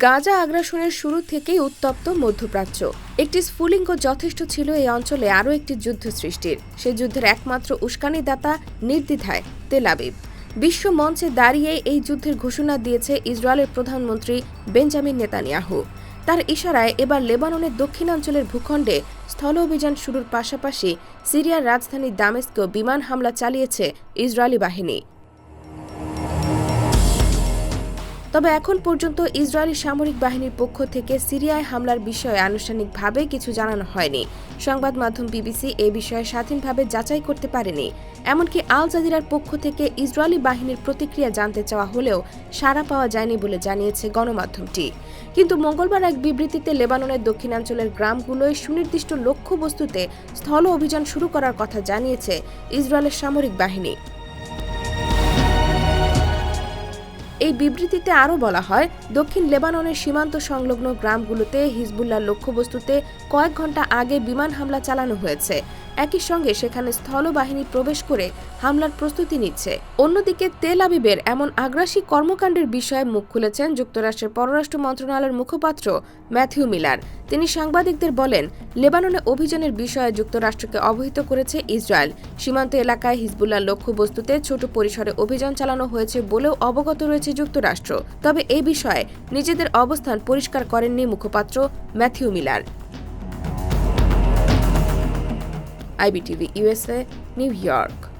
গাজা আগ্রাসনের শুরু থেকেই উত্তপ্ত মধ্যপ্রাচ্য। একটি স্ফুলিঙ্গ যথেষ্ট ছিল এই অঞ্চলে আরও একটি যুদ্ধ সৃষ্টির। সে যুদ্ধের একমাত্র উস্কানিদাতা নির্দ্বিধায় তেল আবিব। বিশ্ব মঞ্চে দাঁড়িয়ে এই যুদ্ধের ঘোষণা দিয়েছে ইসরায়েলের প্রধানমন্ত্রী বেঞ্জামিন নেতানিয়াহু। তার ইশারায় এবার লেবাননের দক্ষিণাঞ্চলের ভূখণ্ডে স্থল অভিযান শুরুর পাশাপাশি সিরিয়ার রাজধানী দামেস্কেও বিমান হামলা চালিয়েছে ইসরায়েলি বাহিনী। তবে এখন পর্যন্ত ইসরায়েলি সামরিক বাহিনীর পক্ষ থেকে সিরিয়ায় হামলার বিষয়ে আনুষ্ঠানিকভাবে কিছু জানানো হয়নি। সংবাদ মাধ্যম বিবিসি এ বিষয়ে স্বাধীনভাবে যাচাই করতে পারেনি। এমনকি আল জাজিরার পক্ষ থেকে ইসরায়েলি বাহিনীর প্রতিক্রিয়া জানতে চাওয়া হলেও সাড়া পাওয়া যায়নি বলে জানিয়েছে গণমাধ্যমটি। কিন্তু মঙ্গলবার এক বিবৃতিতে লেবাননের দক্ষিণাঞ্চলের গ্রামগুলোয় সুনির্দিষ্ট লক্ষ্যবস্তুতে স্থল অভিযান শুরু করার কথা জানিয়েছে ইসরায়েলের সামরিক বাহিনী। এই বিবৃতিতে আরও বলা হয়, দক্ষিণ লেবাননের সীমান্ত সংলগ্ন গ্রামগুলোতে হিজবুল্লার লক্ষ্যবস্তুতে কয়েক ঘণ্টা আগে বিমান হামলা চালানো হয়েছে। একই সঙ্গে সেখানে স্থলবাহিনী প্রবেশ করে হামলার প্রস্তুতি নিচ্ছে। অন্যদিকে তেল আবিবের এমন আগ্রাসী কর্মকাণ্ডের বিষয়ে মুখ খুলেছেন যুক্তরাষ্ট্রের পররাষ্ট্র মন্ত্রণালয়ের মুখপাত্র ম্যাথিউ মিলার। তিনি সাংবাদিকদের বলেন লেবাননে অভিযানের বিষয়ে যুক্তরাষ্ট্রকে অবহিত করেছে ইসরায়েল। সীমান্ত এলাকায় হিজবুল্লাহ লক্ষ্যবস্তুতে ছোট পরিসরে অভিযান চালানো হয়েছে বলেও অবগত রয়েছে যুক্তরাষ্ট্র। তবে এ বিষয়ে নিজেদের অবস্থান পরিষ্কার করেননি মুখপাত্র Matthew Miller. IBTV USA, New York.